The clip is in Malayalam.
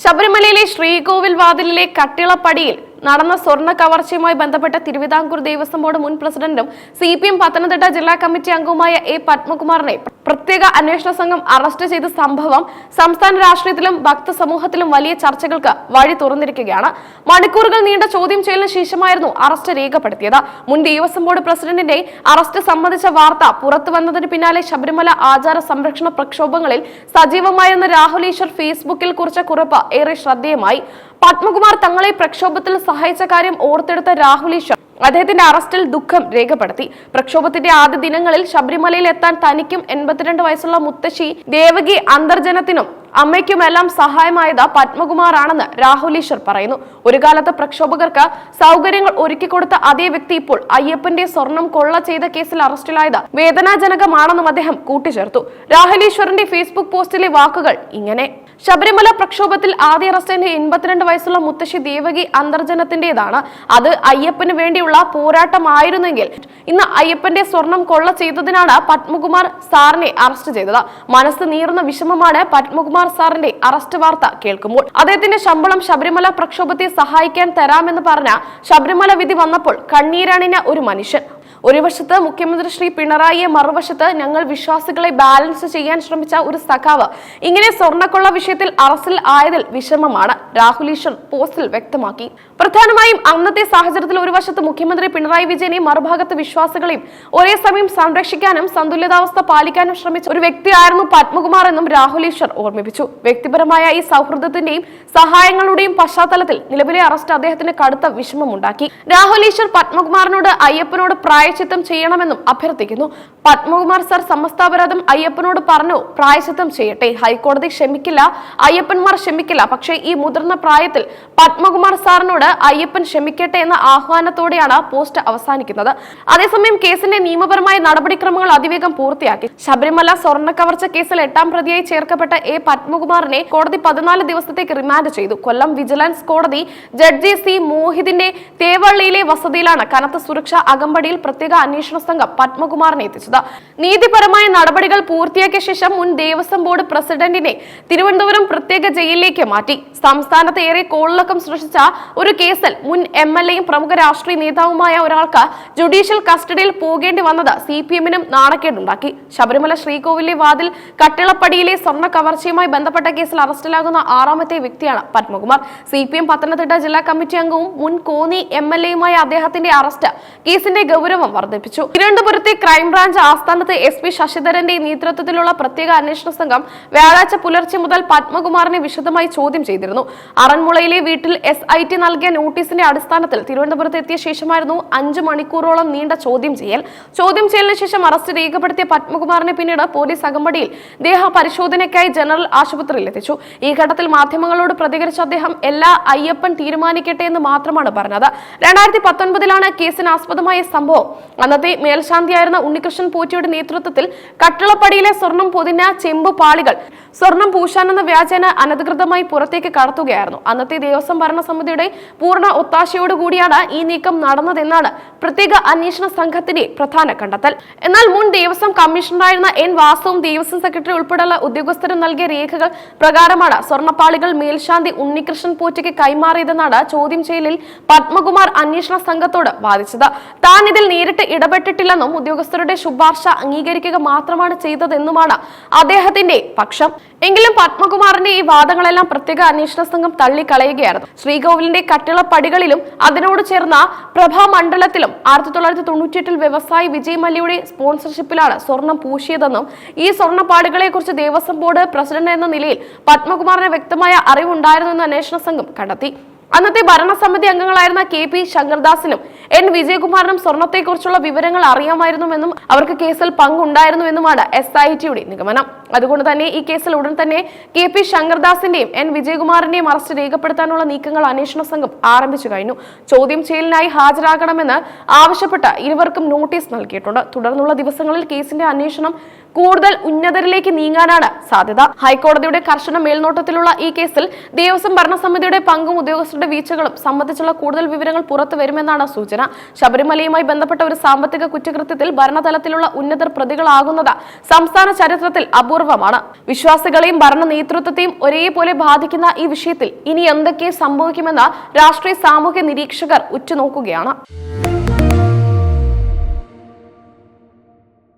ശബരിമലയിലെ ശ്രീകോവിൽ വാതിലിലെ കട്ടിളപ്പടിയിൽ നടന്ന സ്വർണ കവർച്ചയുമായി ബന്ധപ്പെട്ട തിരുവിതാംകൂർ ദേവസ്വം ബോർഡ് മുൻ പ്രസിഡന്റും സി പി എം പത്തനംതിട്ട ജില്ലാ കമ്മിറ്റി അംഗവുമായ എ പത്മകുമാറിനെ പ്രത്യേക അന്വേഷണ സംഘം അറസ്റ്റ് ചെയ്ത സംഭവം സംസ്ഥാന രാഷ്ട്രീയത്തിലും ഭക്തസമൂഹത്തിലും വലിയ ചർച്ചകൾക്ക് വഴി തുറന്നിരിക്കുകയാണ്. മണിക്കൂറുകൾ നീണ്ട ചോദ്യം ചെയ്യലിന് ശേഷമായിരുന്നു അറസ്റ്റ് രേഖപ്പെടുത്തിയത്. മുൻ ദേവസ്വം ബോർഡ് പ്രസിഡന്റിന്റെ അറസ്റ്റ് സംബന്ധിച്ച വാർത്ത പുറത്തു വന്നതിന് പിന്നാലെ ശബരിമല ആചാര സംരക്ഷണ പ്രക്ഷോഭങ്ങളിൽ സജീവമായിരുന്ന രാഹുൽ ഈശ്വർ ഫേസ്ബുക്കിൽ കുറിച്ച കുറിപ്പ് ഏറെ ശ്രദ്ധേയമായി. പത്മകുമാർ തങ്ങളെ പ്രക്ഷോഭത്തിൽ സഹായിച്ച കാര്യം ഓർത്തെടുത്ത രാഹുൽ ഈശ്വർ അദ്ദേഹത്തിന്റെ അറസ്റ്റിൽ ദുഃഖം രേഖപ്പെടുത്തി. പ്രക്ഷോഭത്തിന്റെ ആദ്യ ദിനങ്ങളിൽ ശബരിമലയിൽ എത്താൻ തനിക്കും എൺപത്തിരണ്ട് വയസ്സുള്ള മുത്തശ്ശി ദേവകി അന്തർജനത്തിനും അമ്മയ്ക്കുമെല്ലാം സഹായമായത് പത്മകുമാറാണെന്ന് രാഹുൽ ഈശ്വർ പറയുന്നു. ഒരു കാലത്ത് പ്രക്ഷോഭകർക്ക് സൗകര്യങ്ങൾ ഒരുക്കിക്കൊടുത്ത അതേ വ്യക്തി ഇപ്പോൾ അയ്യപ്പന്റെ സ്വർണം കൊള്ള ചെയ്ത കേസിൽ അറസ്റ്റിലായത് വേദനാജനകമാണെന്നും അദ്ദേഹം കൂട്ടിച്ചേർത്തു. രാഹുൽ ഈശ്വറിന്റെ ഫേസ്ബുക്ക് പോസ്റ്റിലെ വാക്കുകൾ ഇങ്ങനെ. ശബരിമല പ്രക്ഷോഭത്തിൽ ആദ്യ അറസ്റ്റിന്റെ എൺപത്തിരണ്ട് വയസ്സുള്ള മുത്തശ്ശി ദേവകി അന്തർജനത്തിന്റേതാണ് അത് അയ്യപ്പന് വേണ്ടിയുള്ള പോരാട്ടമായിരുന്നെങ്കിൽ ഇന്ന് അയ്യപ്പന്റെ സ്വർണം കൊള്ള ചെയ്തതിനാണ് പത്മകുമാർ സാറിനെ അറസ്റ്റ് ചെയ്തത്. മനസ്സ് നീറുന്ന വിഷമമാണ് പത്മകുമാർ സാറിന്റെ അറസ്റ്റ് വാർത്ത കേൾക്കുമ്പോൾ. അദ്ദേഹത്തിന്റെ ശമ്പളം ശബരിമല പ്രക്ഷോഭത്തെ സഹായിക്കാൻ തരാമെന്ന് പറഞ്ഞ ശബരിമല വിധി വന്നപ്പോൾ കണ്ണീരണിന് ഒരു മനുഷ്യൻ. ഒരു വശത്ത് മുഖ്യമന്ത്രി ശ്രീ പിണറായിയെ മറുവശത്ത് ഞങ്ങൾ വിശ്വാസികളെ ബാലൻസ് ചെയ്യാൻ ശ്രമിച്ച ഒരു സഖാവ്. ഇങ്ങനെ സ്വർണക്കൊള്ള വിഷയത്തിൽ അറസ്റ്റിൽ ആയതിൽ വിഷമമാണ്. രാഹുൽ ഈശ്വർ പോസ്റ്റിൽ വ്യക്തമാക്കി. പ്രധാനമായും അന്നത്തെ സാഹചര്യത്തിൽ ഒരു വശത്ത് മുഖ്യമന്ത്രി പിണറായി വിജയനെയും മറുഭാഗത്ത് വിശ്വാസികളെയും ഒരേ സമയം സംരക്ഷിക്കാനും സന്തുലിതാവസ്ഥ പാലിക്കാനും ശ്രമിച്ച ഒരു വ്യക്തിയായിരുന്നു പത്മകുമാർ എന്നും രാഹുൽ ഈശ്വർ ഓർമ്മിപ്പിച്ചു. വ്യക്തിപരമായ ഈ സൗഹൃദത്തിന്റെയും സഹായങ്ങളുടെയും പശ്ചാത്തലത്തിൽ നിലവിലെ അറസ്റ്റ് അദ്ദേഹത്തിന് കടുത്ത വിഷമമുണ്ടാക്കി. രാഹുൽ ഈശ്വർ പത്മകുമാറിനോട് അയ്യപ്പനോട് പ്രായച്ചിത്തം ചെയ്യണമെന്നും അഭ്യർത്ഥിക്കുന്നു. പത്മകുമാർ സർ സമസ്താപരാധം അയ്യപ്പനോട് പറഞ്ഞു. പ്രായശിത്തം ചെയ്യട്ടെ. ഹൈക്കോടതി ക്ഷമിക്കില്ല. അയ്യപ്പന്മാർ ക്ഷമിക്കില്ല. പക്ഷേ ഈ മുതിർന്ന പ്രായത്തിൽ പത്മകുമാർ സാറിനോട് അയ്യപ്പൻ ക്ഷമിക്കട്ടെ എന്ന ആഹ്വാനത്തോടെയാണ് പോസ്റ്റ് അവസാനിക്കുന്നത്. അതേസമയം കേസിന്റെ നിയമപരമായ നടപടിക്രമങ്ങൾ അതിവേഗം പൂർത്തിയാക്കി. ശബരിമല സ്വർണ കവർച്ച കേസിൽ എട്ടാം പ്രതിയായി ചേർക്കപ്പെട്ട എ പത്മകുമാറിനെ കോടതി പതിനാല് ദിവസത്തേക്ക് റിമാൻഡ് ചെയ്തു. കൊല്ലം വിജിലൻസ് കോടതി ജഡ്ജി സി മോഹിതിന്റെ തേവള്ളിയിലെ വസതിയിലാണ് കനത്ത സുരക്ഷ അകമ്പടിയിൽ പ്രത്യേക അന്വേഷണ സംഘം പത്മകുമാറിനെ എത്തിച്ചത്. നീതിപരമായ നടപടികൾ പൂർത്തിയാക്കിയ ശേഷം മുൻ ദേവസ്വം ബോർഡ് പ്രസിഡന്റിനെ തിരുവനന്തപുരം പ്രത്യേക ജയിലിലേക്ക് മാറ്റി. സംസ്ഥാനത്ത് ഏറെ കോളിളക്കം സൃഷ്ടിച്ച ഒരു കേസിൽ മുൻ എം എൽ എയും പ്രമുഖ രാഷ്ട്രീയ നേതാവുമായ ഒരാൾക്ക് ജുഡീഷ്യൽ കസ്റ്റഡിയിൽ പോകേണ്ടി വന്നത് സി പി എമ്മിനും നാണക്കേടുണ്ടാക്കി. ശബരിമല ശ്രീകോവിലെ വാതിൽ കട്ടിളപ്പടിയിലെ സ്വർണ കവർച്ചയുമായി ബന്ധപ്പെട്ട കേസിൽ അറസ്റ്റിലാകുന്ന ആറാമത്തെ വ്യക്തിയാണ് Padmakumar. C P M Pathanamthitta ജില്ലാ കമ്മിറ്റി അംഗവും മുൻ കോന്നി എം എൽ എയുമായ അദ്ദേഹത്തിന്റെ അറസ്റ്റ്. കേസിന്റെ ഗൗരവം വർദ്ധിപ്പിച്ചു. തിരുവനന്തപുരത്തെ ക്രൈംബ്രാഞ്ച് ആസ്ഥാനത്ത് എസ് പി ശശിധരന്റെ നേതൃത്വത്തിലുള്ള പ്രത്യേക അന്വേഷണ സംഘം വ്യാഴാഴ്ച പുലർച്ചെ മുതൽ പത്മകുമാറിനെ വിശദമായി ചോദ്യം ചെയ്തിരുന്നു. അറന്മുളയിലെ വീട്ടിൽ എസ് ഐ ടി നൽകിയ നോട്ടീസിന്റെ അടിസ്ഥാനത്തിൽ തിരുവനന്തപുരത്ത് എത്തിയ ശേഷമായിരുന്നു അഞ്ചു മണിക്കൂറോളം നീണ്ട ചോദ്യം ചെയ്യൽ. ചോദ്യം ചെയ്യലിന് ശേഷം അറസ്റ്റ് രേഖപ്പെടുത്തിയ പത്മകുമാറിനെ പിന്നീട് പോലീസ് അകമ്പടിയിൽ ദേഹ പരിശോധനയ്ക്കായി ജനറൽ ആശുപത്രിയിൽ എത്തിച്ചു. ഈ ഘട്ടത്തിൽ മാധ്യമങ്ങളോട് പ്രതികരിച്ച അദ്ദേഹം എല്ലാ അയ്യപ്പൻ തീരുമാനിക്കട്ടെ എന്ന് മാത്രമാണ് പറഞ്ഞത്. രണ്ടായിരത്തി പത്തൊൻപതിലാണ് കേസിന് ആസ്പദമായ സംഭവം. അന്നത്തെ മേൽശാന്തിയായിരുന്ന ഉണ്ണികൃഷ്ണൻ പോറ്റിയുടെ നേതൃത്വത്തിൽ കട്ടിളപ്പടിയിലെ സ്വർണം പൊതിഞ്ഞ ചെമ്പ് പാളികൾ സ്വർണം പൂശാനെന്ന വ്യാജേന അനധികൃതമായി പുറത്തേക്ക് കടത്തുകയായിരുന്നു. അന്നത്തെ ദേവസ്വം ഭരണസമിതിയുടെ പൂർണ ഒത്താശയോടുകൂടിയാണ് ഈ നീക്കം നടന്നതെന്നാണ് പ്രത്യേക അന്വേഷണ സംഘത്തിന്റെ പ്രധാന കണ്ടെത്തൽ. എന്നാൽ മുൻ ദേവസ്വം കമ്മീഷണറായിരുന്ന എൻ വാസവും ദേവസ്വം സെക്രട്ടറി ഉൾപ്പെടെയുള്ള ഉദ്യോഗസ്ഥരും നൽകിയ രേഖകൾ പ്രകാരമാണ് സ്വർണപ്പാളികൾ മേൽശാന്തി ഉണ്ണികൃഷ്ണൻ പോറ്റയ്ക്ക് കൈമാറിയതെന്നാണ് ചോദ്യം ചെയ്യലിൽ പത്മകുമാർ അന്വേഷണ സംഘത്തോട് വാദിച്ചത്. താൻ ഇതിൽ നേരിട്ട് ഇടപെട്ടിട്ടില്ലെന്നും ഉദ്യോഗസ്ഥരുടെ ശുപാർശ അംഗീകരിക്കുക മാത്രമാണ് ചെയ്തതെന്നുമാണ് അദ്ദേഹത്തിന്റെ പക്ഷം. എങ്കിലും പത്മകുമാറിന്റെ ഈ വാദങ്ങളെല്ലാം പ്രത്യേക അന്വേഷണ സംഘം തള്ളിക്കളയുകയായിരുന്നു. ശ്രീകോവിലിന്റെ കട്ടിളപ്പടികളിലും അതിനോട് ചേർന്ന പ്രഭാമണ്ഡലത്തിലും ആയിരത്തി തൊള്ളായിരത്തി തൊണ്ണൂറ്റിയെട്ടിൽ വ്യവസായി വിജയ് മല്യയുടെ സ്പോൺസർഷിപ്പിലാണ് സ്വർണം പൂശിയതെന്നും ഈ സ്വർണപ്പാടുകളെ കുറിച്ച് ദേവസ്വം ബോർഡ് പ്രസിഡന്റ് എന്ന നിലയിൽ പത്മകുമാറിന് വ്യക്തമായ അറിവുണ്ടായിരുന്നു എന്ന് അന്വേഷണ സംഘം കണ്ടെത്തി. അന്നത്തെ ഭരണസമിതി അംഗങ്ങളായിരുന്ന കെ പി ശങ്കർദാസിനും എൻ വിജയകുമാറിനും സ്വർണത്തെക്കുറിച്ചുള്ള വിവരങ്ങൾ അറിയാമായിരുന്നുവെന്നും അവർക്ക് കേസിൽ പങ്കുണ്ടായിരുന്നുവെന്നുമാണ് എസ് ഐ ടിയുടെ നിഗമനം. അതുകൊണ്ട് തന്നെ ഈ കേസിൽ ഉടൻ തന്നെ കെ പി ശങ്കർദാസിന്റെയും എൻ വിജയകുമാറിന്റെയും അറസ്റ്റ് രേഖപ്പെടുത്താനുള്ള നീക്കങ്ങൾ അന്വേഷണ സംഘം ആരംഭിച്ചു കഴിഞ്ഞു. ചോദ്യം ചെയ്യലിനായി ഹാജരാകണമെന്ന് ആവശ്യപ്പെട്ട് ഇരുവർക്കും നോട്ടീസ് നൽകിയിട്ടുണ്ട്. തുടർന്നുള്ള ദിവസങ്ങളിൽ കേസിന്റെ അന്വേഷണം കൂടുതൽ ഉന്നതരിലേക്ക് നീങ്ങാനാണ് സാധ്യത. ഹൈക്കോടതിയുടെ കർശന മേൽനോട്ടത്തിലുള്ള ഈ കേസിൽ ദേവസ്വം ഭരണസമിതിയുടെ പങ്കും ഉദ്യോഗസ്ഥരുടെ വീഴ്ചകളും സംബന്ധിച്ചുള്ള കൂടുതൽ വിവരങ്ങൾ പുറത്തു വരുമെന്നാണ് സൂചന. ശബരിമലയുമായി ബന്ധപ്പെട്ട ഒരു സാമ്പത്തിക കുറ്റകൃത്യത്തിൽ ഭരണതലത്തിലുള്ള ഉന്നതർ പ്രതികളാകുന്നത് സംസ്ഥാന ചരിത്രത്തിൽ അപൂർവമാണ്. വിശ്വാസികളെയും ഭരണ നേതൃത്വത്തെയും ഒരേപോലെ ബാധിക്കുന്ന ഈ വിഷയത്തിൽ ഇനി എന്തൊക്കെ സംഭവിക്കുമെന്ന് രാഷ്ട്രീയ സാമൂഹ്യ നിരീക്ഷകർ ഉറ്റുനോക്കുകയാണ്.